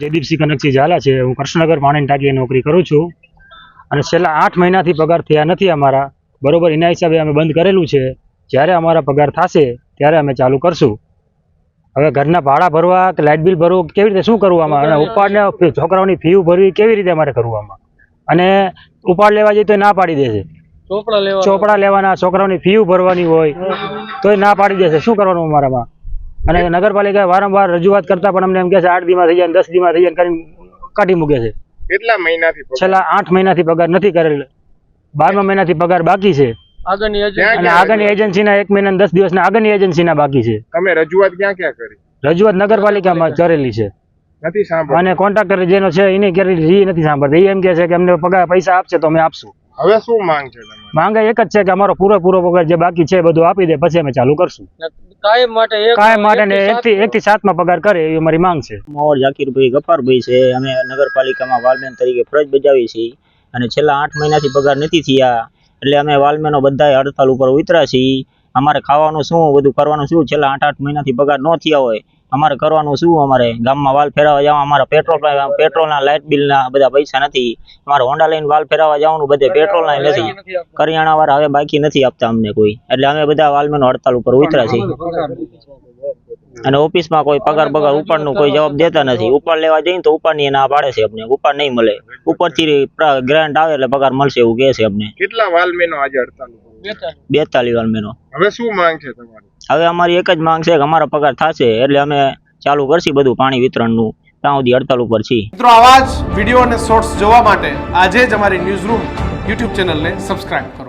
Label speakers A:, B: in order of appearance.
A: જયદીપસિંહ કનકસિંહ ઝાલા છે. હું કૃષ્ણનગર પાણીની ટાંકીએ નોકરી કરું છું. અને છેલ્લા આઠ મહિનાથી પગાર થયા નથી અમારા. બરોબર એના હિસાબે અમે બંધ કરેલું છે. જ્યારે અમારા પગાર થશે ત્યારે અમે ચાલુ કરશું. હવે ઘરના ભાડા ભરવા કે લાઇટ બિલ ભરવું કેવી રીતે શું કરવું આમાં? અને ઉપાડને છોકરાઓની ફી ભરવી કેવી રીતે અમારે કરવું આમાં? અને ઉપાડ લેવા જઈએ તો ના પાડી દેશે
B: ચોપડા
A: ચોપડા લેવાના છોકરાઓની ફી ભરવાની હોય તોય ના પાડી દેશે શું કરવાનું અમારામાં? અને નગરપાલિકા વારંવાર રજૂઆત કરતા પણ અમને એમ કે છે આઠ દીમાં થઈ જાય દસ દીમાં થઈ જાય કરીને કાઢી મૂકે છે.
C: કેટલા મહિનાથી
A: છેલ્લા આઠ મહિનાથી પગાર નથી કરેલ. બારમા મહિનાથી પગાર બાકી છે.
B: આગળની
A: એજન્સીના એક મહિના દસ દિવસના આગળની એજન્સીના બાકી છે.
C: તમે રજૂઆત ક્યાં ક્યાં કરી?
A: રજૂઆત નગરપાલિકામાં કરેલી છે.
C: નથી
A: અને કોન્ટ્રાક્ટર જેનો છે એને કરેલી એ નથી સાંભળતા. એ એમ કે છે કે અમને પગાર પૈસા આપશે તો અમે આપશું.
C: હવે શું માંગ છે માંગ
A: માંગે એક જ છે કે અમારો પૂરેપૂરો પગાર જે બાકી છે એ બધું આપી દે પછી અમે ચાલુ કરશું.
B: કાયમ માટે એક
A: કાયમ માટે ને એક થી એક થી સાતમાં પગાર કરે એવી અમારી માંગ છે.
D: માહોર જાકીરભાઈ ગફારભાઈ છે. અમે નગરપાલિકામાં વાલમેન તરીકે ફરજ બજાવી છે અને છેલ્લા આઠ મહિનાથી પગાર નથી થયા. એટલે અમે વાલમેનો બધા હડતાલ ઉપર ઉતર્યા છીએ. અમારે ખાવાનું શું બધું કરવાનું શું? છેલ્લા આઠ આઠ મહિનાથી પગાર ન થયા હોય. અમારે કરવાનું શું? અમારે ગામમાં વાલ ફેરવા જવા અમારા પેટ્રોલ પેટ્રોલના લાઇટ બિલના બધા પૈસા નથી. અમારે હોન્ડા લઈને વાલ ફેરવા જવાનું બધે પેટ્રોલના નથી. કરિયાણા વાળા હવે બાકી નથી આપતા અમને કોઈ. એટલે અમે બધા વાલમેનો હડતાલ ઉપર ઉતર્યા છીએ. અને ઓફિસમાં કોઈ પગાર બગારનું કોઈ જવાબ દેતા નથી. ઉપર લેવા જઈએ તો ઉપાડની ના પાડે છે અમને. ઉપર નહીં મળે. ઉપરથી ગ્રાન્ટ આવે એટલે પગાર મળશે એવું કહે છે અમને.
C: કેટલા વાલમેનો આજે ઉપર
B: બેતાલીસ.
D: બેતાલીસ
C: હવે શું માંગ છે તમારી?
D: હવે અમારી એક જ માંગ છે કે અમારો પગાર થશે એટલે અમે ચાલુ કરશી બધું પાણી વિતરણનું. ત્યાં સુધી હડતાલ ઉપર છીએ.
E: મિત્રો આવા જ વીડિયો અને શોર્ટ્સ જોવા માટે આજે જ અમારી ન્યૂઝ રૂમ યુટ્યુબ ચેનલને સબસ્ક્રાઇબ કરો.